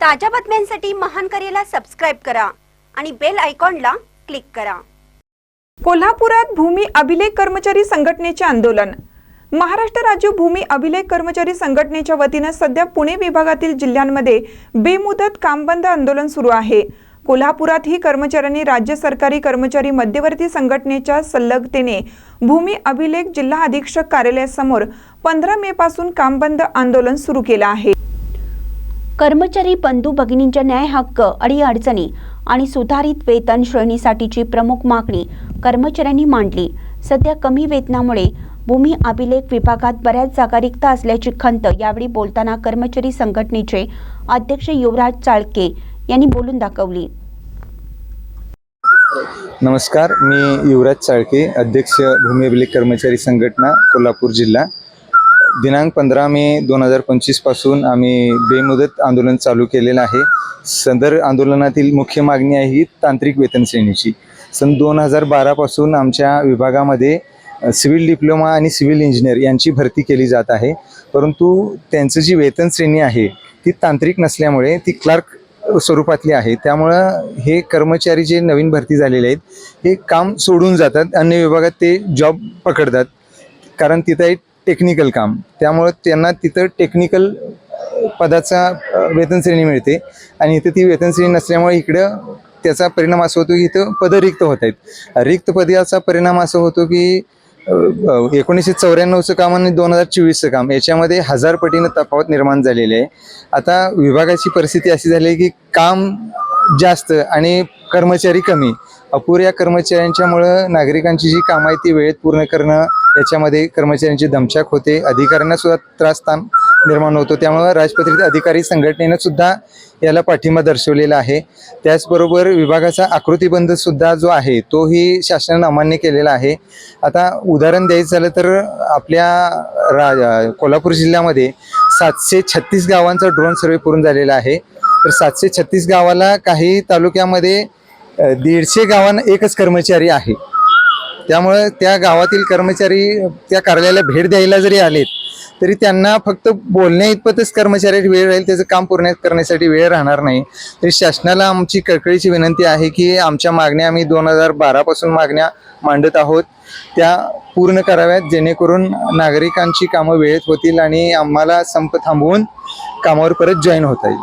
ताज्या बातम्यांसाठी महान करेला सबस्क्राईब करा आणि बेल आयकॉनला क्लिक करा. कोल्हापुरात भूमी अभिलेख कर्मचारी संघटनेचे आंदोलन. महाराष्ट्र राज्य भूमी अभिलेख कर्मचारी संघटनेच्या वतीनं सध्या पुणे विभागातील जिल्ह्यांमध्ये बेमुदत कामबंद आंदोलन सुरू आहे. कोल्हापुरातही कर्मचाऱ्यांनी राज्य सरकारी कर्मचारी मध्यवर्ती संघटनेच्या संलग्नतेने भूमी अभिलेख जिल्हा अधीक्षक कार्यालयासमोर पंधरा मे पासून कामबंद आंदोलन सुरू केलं आहे. कर्मचारी बंधू भगिनींच्या न्याय हक्क अडीअडचणी आणि सुधारित वेतन श्रेणीसाठीची प्रमुख मागणी कर्मचाऱ्यांनी मांडली. सध्या कमी वेतनामुळे भूमी अभिलेख विभागात बऱ्याच जागा रिक्त असल्याची खंत यावेळी बोलताना कर्मचारी संघटनेचे अध्यक्ष युवराज चाळके यांनी बोलून दाखवली. नमस्कार मी युवराज चाळके अध्यक्ष भूमी अभिलेख कर्मचारी संघटना कोल्हापूर जिल्हा. दिनांक पंधरा मे दोन हजार पंचवीसपासून आम्ही बेमुदत आंदोलन चालू केलेलं आहे. सदर आंदोलनातील मुख्य मागणी आहे ही तांत्रिक वेतन श्रेणीची. सन दोन हजार बारापासून आमच्या विभागामध्ये सिव्हिल डिप्लोमा आणि सिव्हिल इंजिनियर यांची भरती केली जात आहे. परंतु त्यांचं जी वेतन श्रेणी आहे ती तांत्रिक नसल्यामुळे ती क्लार्क स्वरूपातली आहे. त्यामुळं हे कर्मचारी जे नवीन भरती झालेले आहेत हे काम सोडून जातात. अन्य विभागात ते जॉब पकडतात. कारण तिथं एक टेक्निकल काम. त्यामुळं त्यांना तिथं टेक्निकल पदाचा वेतन श्रेणी मिळते. आणि इथं ती वेतन श्रेणी नसल्यामुळे इकडं त्याचा परिणाम असा होतो की इथं पदं रिक्त होत आहेत. रिक्त पदाचा परिणाम असा होतो की एकोणीसशे चौऱ्याण्णवचं काम आणि दोन हजार चोवीसचं काम याच्यामध्ये हजार पटीनं तफावत निर्माण झालेली आहे. आता विभागाची परिस्थिती अशी झाली आहे की काम जास्त आणि कर्मचारी कमी. अपुऱ्या कर्मचाऱ्यांच्यामुळं नागरिकांची जी कामं आहे ती वेळेत पूर्ण करणं याच्यामध्ये कर्मचाऱ्यांची दमछाक होते अधिकाऱ्यांना सुद्धा त्रासस्थान निर्माण होतो. त्यामुळं राजपत्रित अधिकारी संघटनेनं सुद्धा याला पाठिंबा दर्शवलेला आहे. त्याचबरोबर विभागाचा आकृतीबंध सुद्धा जो आहे तोही शासनानं अमान्य केलेला आहे. आता उदाहरण द्यायचं झालं तर आपल्या रा कोल्हापूर जिल्ह्यामध्ये सातशे छत्तीस गावांचा ड्रोन सर्वे पूर्ण झालेला आहे. तर सातशे छत्तीस गावाला काही तालुक्यामध्ये दीडशे गावांना एकच कर्मचारी आहे. त्यामुळे त्या गावातील कर्मचारी त्या कार्यालयाला भेट द्यायला जरी आलेत तरी त्यांना फक्त बोलण्या इतपतच कर्मचारी वेळ राहील त्याचं काम पूर्ण करण्यासाठी वेळ राहणार नाही. तरी शासनाला आमची कळकळीची विनंती आहे की आमच्या मागण्या आम्ही दोन हजार बारापासून मागण्या मांडत आहोत. त्या पूर्ण कराव्यात जेणेकरून नागरिकांची कामं वेळेत होतील आणि आम्हाला संप थांबवून कामावर परत जॉईन होता येईल.